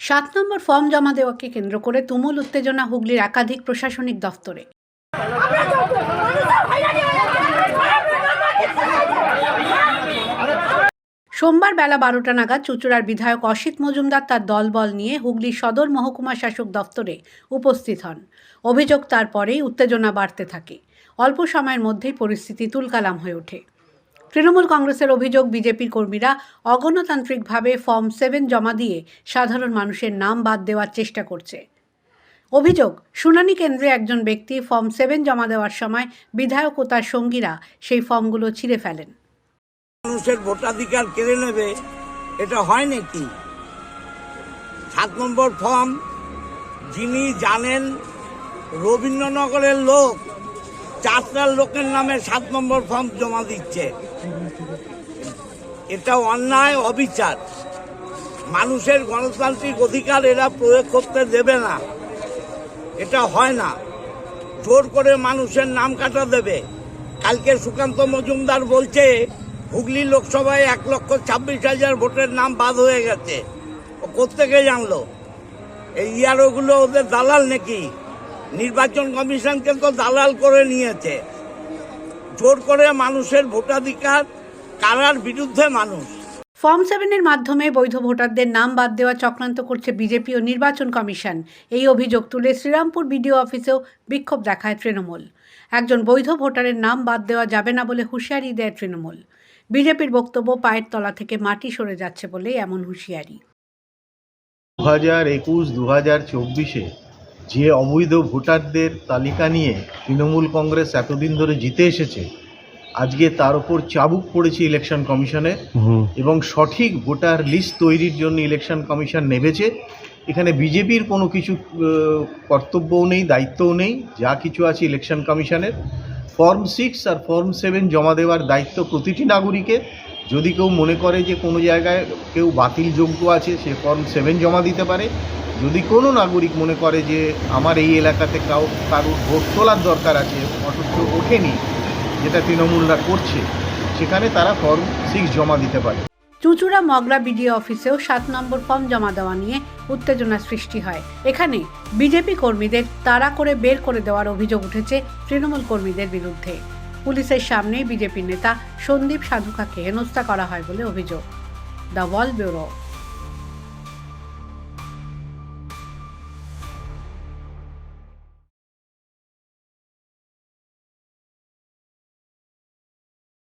সাত নম্বর ফর্ম জমা দেওয়াকে কেন্দ্র করে তুমুল উত্তেজনা হুগলির একাধিক প্রশাসনিক দফতরে সোমবার বেলা বারোটা নাগাদ চুচুড়ার বিধায়ক অসিত মজুমদার তার দলবল নিয়ে হুগলি সদর মহকুমা শাসক দফতরে উপস্থিত হন। অভিযোগ তারপরেই উত্তেজনা বাড়তে থাকে। অল্প সময়ের মধ্যেই পরিস্থিতি তুলকালাম হয়ে ওঠে। তৃণমূল কংগ্রেসের অভিযোগ, বিজেপির কর্মীরা অগণতান্ত্রিকভাবে ফর্ম সেভেন জমা দিয়ে সাধারণ মানুষের নাম বাদ দেওয়ার চেষ্টা করছে। অভিযোগ, শুনানি কেন্দ্রে একজন ব্যক্তি ফর্ম সেভেন জমা দেওয়ার সময় বিধায়ক ও তার সঙ্গীরা সেই ফর্মগুলো ছিঁড়ে ফেলেন। মানুষের ভোটাধিকার কেড়ে নেবে, এটা হয় নাকি? সাত নম্বর ফর্ম, যিনি জানেন রবীন্দ্রনগরের লোক চারটার লোকের নামে সাত নম্বর ফর্ম জমা দিচ্ছে। এটা অন্যায়, অবিচার। মানুষের গণতান্ত্রিক অধিকার এরা প্রয়োগ করতে দেবে না। এটা হয় না। জোর করে মানুষের নাম কাটা দেবে। কালকে সুকান্ত মজুমদার বলছে, হুগলি লোকসভায় এক লক্ষ ছাব্বিশ হাজার ভোটের নাম বাদ হয়ে গেছে। ও কোথেকে জানলো? এই ইয়ারোগুলো ওদের দালাল নাকি? নির্বাচন কমিশনকে তো দালাল করে নিয়েছে। জোর করে মানুষের ভোটাধিকার কারার বিরুদ্ধে মানুষ। ফর্ম সেভেনের মাধ্যমে বৈধ ভোটারদের নাম বাদ দেওয়া চক্রান্ত করছে বিজেপি ও নির্বাচন কমিশন। এই অভিযোগ তুলে শ্রীরামপুর বিডিও অফিসেও বিক্ষোভ দেখায় তৃণমূল। একজন বৈধ ভোটারের নাম বাদ দেওয়া যাবে না বলে হুঁশিয়ারি দেয় তৃণমূল। বিজেপির বক্তব্য পায়ের তলা থেকে মাটি সরে যাচ্ছে বলে এমন হুঁশিয়ারি। দু হাজার একুশ দু হাজার চব্বিশে যে অবৈধ ভোটারদের তালিকা নিয়ে তৃণমূল কংগ্রেস এতদিন ধরে জিতে এসেছে আজকে তার উপর চাবুক পড়েছে ইলেকশন কমিশনের এবং সঠিক ভোটার লিস্ট তৈরির জন্য ইলেকশন কমিশন নেমেছে। এখানে বিজেপির কোনো কিছু কর্তব্যও নেই দায়িত্বও নেই যা কিছু আছে ইলেকশন কমিশনের। ফর্ম সিক্স আর ফর্ম সেভেন জমা দেওয়ার দায়িত্ব প্রতিটি নাগরিকের। যদি কেউ মনে করে যে কোনো জায়গায় কেউ বাতিল যোগ্য আছে, সে ফর্ম সেভেন জমা দিতে পারে। যদি কোনো নাগরিক মনে করে যে আমার এই এলাকাতে কাউ, কারুর ভোট তোলার দরকার আছে, অথচ ওঠেনি, যেটা তৃণমূলরা করছে, সেখানে তারা ফর্ম সিক্স জমা দিতে পারে। চুচুড়া মগরা বিডিও অফিসেও সাত নম্বর ফর্ম জমা দেওয়া নিয়ে উত্তেজনা সৃষ্টি হয়। এখানে বিজেপি কর্মীদের তাড়া করে বের করে দেওয়ার অভিযোগ উঠেছে তৃণমূল কর্মীদের বিরুদ্ধে। পুলিশের সামনেই বিজেপি নেতা সন্দীপ সাধুকাকে হেনস্থা করা হয় বলে অভিযোগ। The wall bureau.